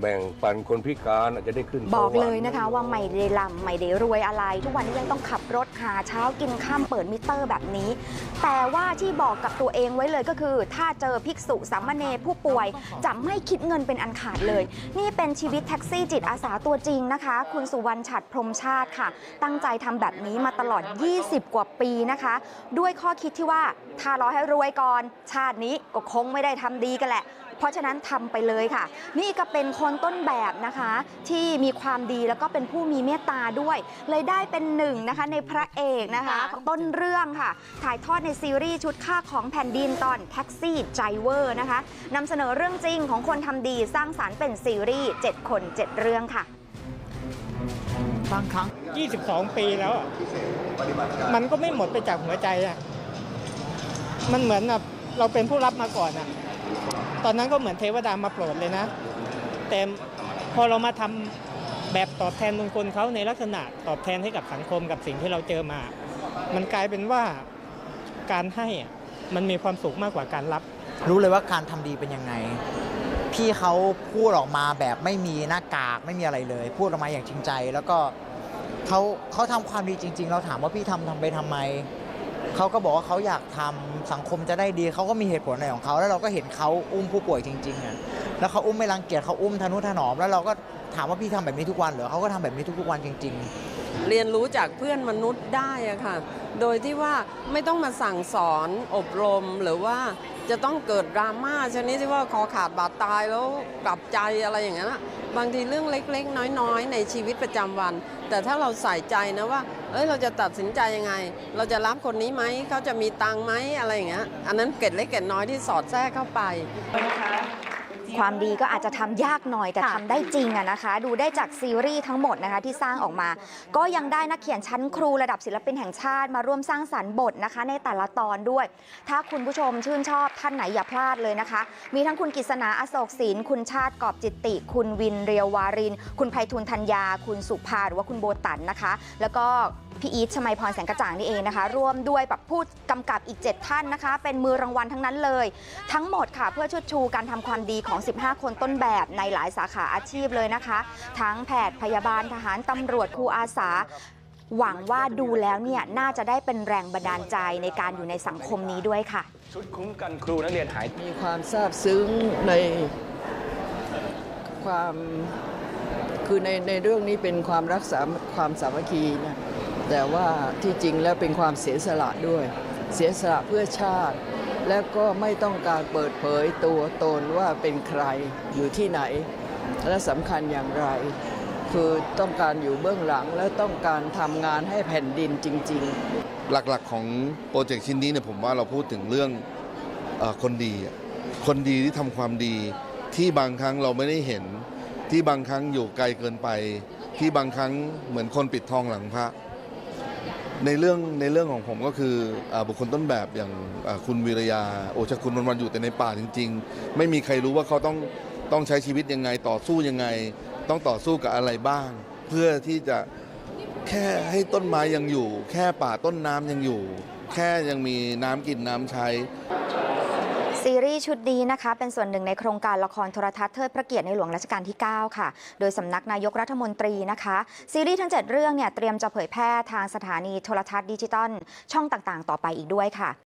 แบ่งปันคนพิการอาจจะได้ขึ้นบอกสวรรเลยนะคะ ว่าไม่ได้ลำไม่ได้รวยอะไร ทุกวันนี้ยังต้องขับรถหาเช้ากินข้ามเปิดมิเตอร์แบบนี้ แต่ว่าที่บอกกับตัวเองไว้เลยก็คือ ถ้าเจอภิกษุสามเณรผู้ป่วย จะไม่คิดเงินเป็นอันขาดเลย นี่เป็นชีวิตแท็กซี่จิตอาสาตัวจริงนะคะ คุณสุวรรณฉัดพรหมชาติค่ะ ตั้งใจทำแบบนี้มาตลอด 20 กว่าปีนะคะ ด้วยข้อคิดที่ว่าถ้ารอให้รวยก่อนชาตินี้ก็คงไม่ได้ทำดีกันแหละ เพราะฉะนั้นทำไปเลยค่ะ นี่ก็เป็นคนต้นแบบนะคะ ที่มีความดีแล้วก็เป็นผู้มีเมตตาด้วย เลยได้เป็นหนึ่งนะคะในพระเอกนะคะต้นเรื่องค่ะ ถ่ายทอดในซีรีส์ชุดค่าของแผ่นดินตอนแท็กซี่ไ i เวอร์นะคะนำเสนอเรื่องจริงของคนทำดีสร้างสารรค์เป็นซีรีส์7 คน 7 เรื่องค่ะบางครั้ง 22 ปีแล้วอะมันก็ไม่หมดไปจากหัวใจอะมันเหมือนแบบเราเป็นผู้รับมาก่อนอะตอนนั้นก็เหมือนเทวดามาโปรดเลยนะ แต่พอเรามาทำแบบตอบแทนบุญคุณเขาในลักษณะตอบแทนให้กับสังคมกับสิ่งที่เราเจอมา มันกลายเป็นว่าการให้มันมีความสุขมากกว่าการรับ รู้เลยว่าการทำดีเป็นยังไง พี่เขาพูดออกมาแบบไม่มีหน้ากากไม่มีอะไรเลย พูดออกมาอย่างจริงใจ แล้วก็เขาเขาทำความดีจริง ๆ เราถามว่าพี่ทำทำไปทำไมเขาก็บอกว่าเขาอยากทำสังคมจะได้ดีเขาก็มีเหตุผลอะไรของเขาแล้วเราก็เห็นเขาอุ้มผู้ป่วยจริงๆอะ แล้วเขาอุ้มไม่รังเกียจเขาอุ้มทนุถนอม แล้วเราก็ถามว่าพี่ทำแบบนี้ทุกวันเหรอเขาก็ทำแบบนี้ทุกๆวันจริง ๆ เรียนรู้จากเพื่อนมนุษย์ได้อะค่ะ โดยที่ว่าไม่ต้องมาสั่งสอนอบรมหรือว่าจะต้องเกิดดราม่าชนิดที่ว่าคอขาดบาดตายแล้วกลับใจอะไรอย่างนั้นบางทีเรื่องเล็กๆ น้อยๆ ในชีวิตประจำวัน แต่ถ้าเราใส่ใจนะว่า เอ้ยเราจะตัดสินใจยังไง เราจะรับคนนี้ไหมเขาจะมีตังค์ไหมอะไรอย่างเงี้ยอันนั้นเกร็ดเล็กเกร็ดน้อยที่สอดแทรกเข้าไปค วามดีก็อาจจะทำยากหน่อยแต่ทำได้จริงอะนะคะ ดูได้จากซีรีส์ทั้งหมดนะคะที่สร้างออกมา ก็ยังได้นักเขียนชั้นครูระดับศิลปินแห่งชาติมาร่วมสร้างสรรค์บทนะคะ ในแต่ละตอนด้วย ถ้าคุณผู้ชมชื่นชอบท่านไหนอย่าพลาดเลยนะคะ มีทั้งคุณกฤษณาอโศกศิลป์คุณชาติกอบจิตติ คุณวินเรียววาริน คุณไพฑูรย์ธัญญา คุณสุภาหรือว่าคุณโบตันนะคะ แล้วก็ พี่อีทชมัยพรแสงกระจ่างนี่เองนะคะ ร่วมด้วยแบบผู้กำกับอีก 7 ท่านนะคะ เป็นมือรางวัลทั้งนั้นเลย ทั้งหมดค่ะเพื่อชุดชูการทำความดีของ 15 คนต้นแบบในหลายสาขาอาชีพเลยนะคะ ทั้งแพทย์พยาบาลทหารตำรวจครูอาสาหวังว่าดูแล้วเนี่ยน่าจะได้เป็นแรงบันดาลใจในการอยู่ในสังคมนี้ด้วยค่ะ ชุดคุ้มกันครูนักเรียนหาย มีความซาบซึ้งในความคือในในเรื่องนี้เป็นความรักษาความสามัคคีนะ แต่ว่าที่จริงแล้วเป็นความเสียสละด้วย เสียสละเพื่อชาติ และก็ไม่ต้องการเปิดเผยตัวตนว่าเป็นใครอยู่ที่ไหน และสำคัญอย่างไร คือต้องการอยู่เบื้องหลังและต้องการทำงานให้แผ่นดินจริง ๆ หลักๆของโปรเจกต์ชิ้นนี้เนี่ยผมว่าเราพูดถึงเรื่องอคนดี คนดีที่ทำความดีที่บางครั้งเราไม่ได้เห็นที่บางครั้งอยู่ไกลเกินไป ที่บางครั้งเหมือนคนปิดทองหลังพระ ในเรื่องในเรื่องของผมก็คืออาบุคคลต้นแบบอย่างอ่าคุณวิรยา โอชคุณวันวันๆอยู่แต่ในป่าจริง ๆ ไม่มีใครรู้ว่าเขาต้องต้องใช้ชีวิตยังไงต่อสู้ยังไง ต้องต่อสู้กับอะไรบ้าง เพื่อที่จะแค่ให้ต้นไม้ยังอยู่ แค่ป่าต้นน้ำยังอยู่ แค่ยังมีน้ำกินน้ำใช้ ซีรีส์ชุดนี้นะคะ เป็นส่วนหนึ่งในโครงการละครโทรทัศน์เทิดพระเกียรติในหลวงรัชกาลที่ 9 ค่ะ โดยสำนักนายกรัฐมนตรีนะคะ ซีรีส์ทั้ง 7 เรื่องเนี่ยเตรียมจะเผยแพร่ทางสถานีโทรทัศน์ดิจิตอลช่องต่างๆ ต่อไปอีกด้วยค่ะ